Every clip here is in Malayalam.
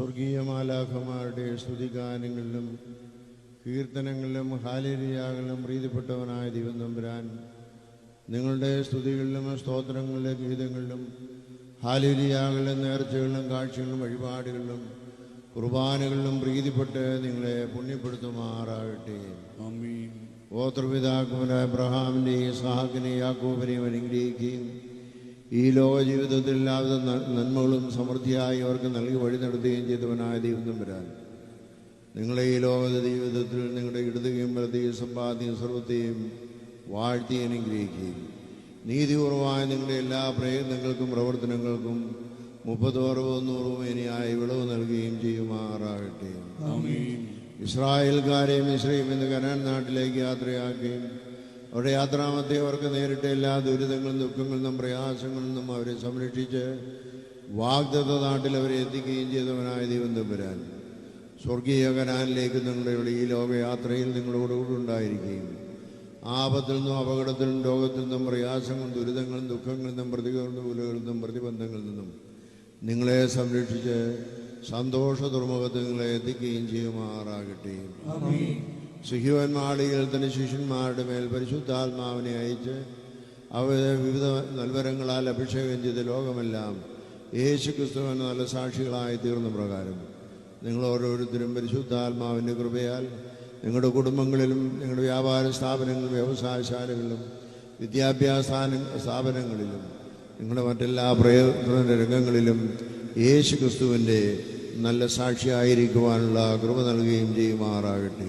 സ്വർഗീയമാലാഖമാരുടെ സ്തുതിഗാനങ്ങളിലും കീർത്തനങ്ങളിലും ഹാലിരിയാകളിലും പ്രീതിപ്പെട്ടവനായ ദൈവം തമ്പുരാൻ നിങ്ങളുടെ സ്തുതികളിലും സ്തോത്രങ്ങളിലെ ഗീതങ്ങളിലും ഹാലിരിയാകളിലെ നേർച്ചകളിലും കാഴ്ചകളിലും വഴിപാടുകളിലും കുർബാനകളിലും പ്രീതിപ്പെട്ട് നിങ്ങളെ പുണ്യപ്പെടുത്തുമാറാകട്ടെ. ഓത്രപിതാക്കുമനായ അബ്രഹാമിന്റെയും സഹാക്കിനെയും യാക്കോബിനെയും അനുഗ്രഹിക്കുകയും ഈ ലോക ജീവിതത്തിൽ എല്ലാവിധ നന്മകളും സമൃദ്ധിയായി അവർക്ക് നൽകി വഴി നടത്തുകയും ചെയ്തവനായ ദൈവം വരാൻ. നിങ്ങളെ ഈ ലോക ജീവിതത്തിൽ നിങ്ങളുടെ ഇടതുകയും വലതുകയും സമ്പാദ്യം സർവത്തെയും വാഴ്ത്തി അനുഗ്രഹിക്കുകയും നീതിപൂർവമായ നിങ്ങളുടെ എല്ലാ പ്രയത്നങ്ങൾക്കും പ്രവർത്തനങ്ങൾക്കും മുപ്പതോറവും നൂറും ഇനിയായി വിളവ് നൽകുകയും ചെയ്യുമാറാകട്ടെ. ഇസ്രായേൽക്കാരെയും ഇസ്രയും എന്ന് കനാൻ നാട്ടിലേക്ക് യാത്രയാക്കുകയും അവരുടെ യാത്രാമത്തെ അവർക്ക് നേരിട്ട എല്ലാ ദുരിതങ്ങളും ദുഃഖങ്ങളിൽ നിന്നും പ്രയാസങ്ങളിൽ നിന്നും അവരെ സംരക്ഷിച്ച് വാഗ്ദത്ത നാട്ടിൽ അവരെ എത്തിക്കുകയും ചെയ്തവനായ ദൈവം തമ്പുരാൻ. സ്വർഗീയ കനാലിലേക്ക് നിങ്ങളുടെ ഈ ലോകയാത്രയിൽ നിങ്ങളോടുകൂടി ഉണ്ടായിരിക്കുകയും ആപത്തിൽ നിന്നും അപകടത്തിൽ നിന്നും രോഗത്തിൽ നിന്നും പ്രയാസങ്ങളും ദുരിതങ്ങളും ദുഃഖങ്ങളിൽ നിന്നും പ്രതികൂലങ്ങളിൽ നിന്നും പ്രതിബന്ധങ്ങളിൽ നിന്നും നിങ്ങളെ സംരക്ഷിച്ച് സന്തോഷ തുറമുഖത്ത് നിങ്ങളെ എത്തിക്കുകയും ചെയ്യുമാറാകട്ടെ. മാളികയിൽ തന്നെ ശിഷ്യന്മാരുടെ മേൽ പരിശുദ്ധാത്മാവിനെ അയച്ച് അവരെ വിവിധ നൽവരങ്ങളാൽ അഭിഷേകം ചെയ്ത ലോകമെല്ലാം യേശു ക്രിസ്തുവിന് നല്ല സാക്ഷികളായി തീർന്ന പ്രകാരം നിങ്ങൾ ഓരോരുത്തരും പരിശുദ്ധാത്മാവിന്റെ കൃപയാൽ നിങ്ങളുടെ കുടുംബങ്ങളിലും നിങ്ങളുടെ വ്യാപാര സ്ഥാപനങ്ങളിലും വ്യവസായശാലകളിലും വിദ്യാഭ്യാസ സ്ഥാപനങ്ങളിലും നിങ്ങളുടെ മറ്റെല്ലാ പ്രയത്ന രംഗങ്ങളിലും യേശു ക്രിസ്തുവിന്റെ നല്ല സാക്ഷിയായിരിക്കുവാനുള്ള കൃപ നൽകുകയും ചെയ്യുമാറാകട്ടെ.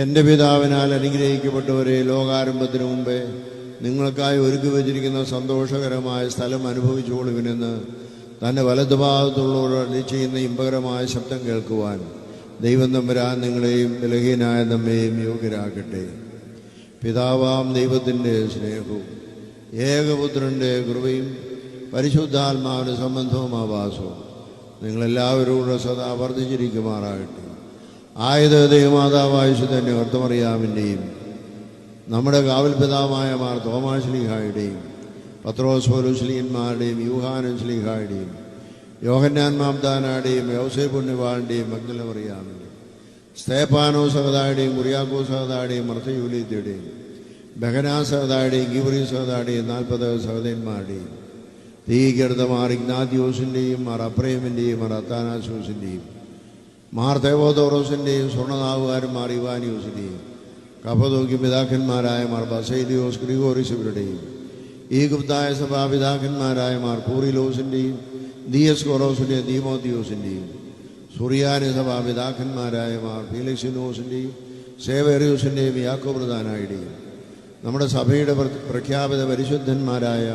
എന്റെ പിതാവിനാൽ അനുഗ്രഹിക്കപ്പെട്ടവരെ ലോകാരംഭത്തിന് മുമ്പേ നിങ്ങൾക്കായി ഒരുക്കി വച്ചിരിക്കുന്ന സന്തോഷകരമായ സ്ഥലം അനുഭവിച്ചുകൊള്ളുവിനെന്ന് തന്റെ വലതുഭാഗത്തുള്ളവരോട് ചെയ്യുന്ന ഇമ്പകരമായ ശബ്ദം കേൾക്കുവാൻ ദൈവം തമ്പുരാൻ നിങ്ങളെയും ബലഹീനായ നമ്മെയും യോഗ്യരാക്കട്ടെ പിതാവാം ദൈവത്തിന്റെ സ്നേഹവും ഏകപുത്രന്റെ കൃപയും പരിശുദ്ധാത്മാവിന്റെ സംബന്ധവും ആവാസവും നിങ്ങളെല്ലാവരോടും സദാ വർദ്ധിച്ചിരിക്കുമാറാകട്ടെ. ആയത് തന്നെ വർത്തമറിയാമിന്റെയും നമ്മുടെ കാവൽ പിതാവായ മാർ തോമാശ്ലീഹായുടെയും പത്രോസ് പോലുശ്ലീന്മാരുടെയും യൂഹാനൻ ശ്ലീഹായുടെയും യോഹന്നാൻ മാംദാനായുടെയും യൗസേ പുണ്യവാളിന്റെയും മഗ്നലമറിയാമിന്റെയും സ്തേപ്പാനോ സഹതായുടെയും കുറിയാക്കോ സഹതായുടെയും മർത്തയൂലിയത്തിയുടെയും ബഹനാ സഹതായുടെയും ഗീവറി സഹതായുടെയും നാൽപ്പത് സഹതന്മാരുടെയും തീകൃത മാർ ഇഗ്നാദ്യോസിന്റെയും മാർ അപ്രേമിന്റെയും മാർ അത്താനാസോസിന്റെയും മാർ ദേവോദോറോസിന്റെയും സ്വർണനാവുകാരൻ മാർ ഇവാനിയോസിന്റെയും കപ്പതോക്കി പിതാക്കന്മാരായ മാർ ബസൈലിയോസ് ഗ്രിഗോറിസ് ഇവരുടെയും ഈ ഗുപ്തായ സഭാ പിതാക്കന്മാരായ മാർ കൂറിലോസിന്റെയും ദിയസ് കൊറോസിന്റെയും ദീമോദിയോസിന്റെയും സുറിയാനി സഭാ പിതാക്കന്മാരായ മാർ ഫീലിക്സിനോസിന്റെയും സേവേറിയോസിന്റെയും യാക്കോപ്രധാനായുടെയും നമ്മുടെ സഭയുടെ പ്ര- പ്രഖ്യാപിത പരിശുദ്ധന്മാരായ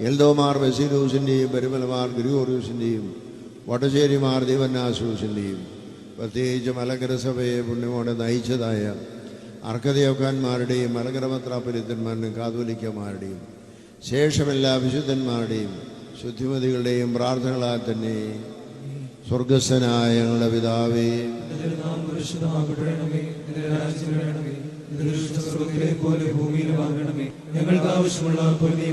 എൽദോമാർ ബസീലൂസിന്റെയും പെരുമലമാർ ഗ്രിഗോറിയൂസിന്റെയും വടശ്ശേരിമാർ ദീവന്നാസൂസിന്റെയും പ്രത്യേകിച്ച് മലങ്കര സഭയെ പുണ്യമോടെ നയിച്ചതായ അർക്കതയോക്കാന്മാരുടെയും മലങ്കര മത്രാപരിത്തന്മാരുടെയും കാതോലിക്കന്മാരുടെയും ശേഷമെല്ലാ വിശുദ്ധന്മാരുടെയും ശുദ്ധിമതികളുടെയും പ്രാർത്ഥനകളാൽ തന്നെ സ്വർഗസ്വനായ ഞങ്ങളുടെ പിതാവേ. ഞങ്ങൾക്ക് ആവശ്യമുള്ള പൊരുതി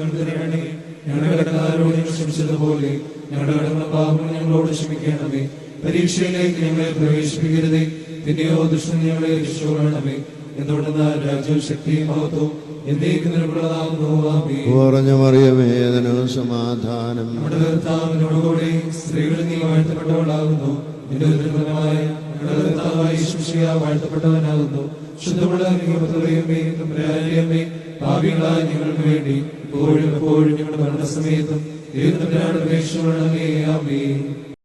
ഞങ്ങളുടെ കടക്കാരോട് ക്ഷമിച്ചതുപോലെ ഞങ്ങളുടെ കടന്ന പാപങ്ങൾ ഞങ്ങളോട് ക്ഷമിക്കണമേ. പരീക്ഷയിലേക്ക് ഞങ്ങളെ പ്രവേശിപ്പിക്കരുതേ. പിന്നെയോ ദുഷ്ടൻ ഞങ്ങളെ രക്ഷിച്ചുകൊള്ളണമേ. എന്തുകൊണ്ടെന്നാൽ രാജ്യവും ശക്തിയും മഹത്വവും എന്നേക്കും ആമേ കുറഞ്ഞ മറിയമേദന സമാധാനം. നമ്മുടെ കർത്താവിനോടുകൂടി നീ വാഴ്ത്തപ്പെട്ടവളാകുന്നു. നിന്റെ വാഴ്ത്തപ്പെട്ടവനാകുന്നു. ശുദ്ധമുള്ള ഞങ്ങൾക്ക് വേണ്ടി ഇപ്പോഴും ഞങ്ങളുടെ മരണസമയത്തും ദൈവത്തിനാണ് അപേക്ഷ ആമേ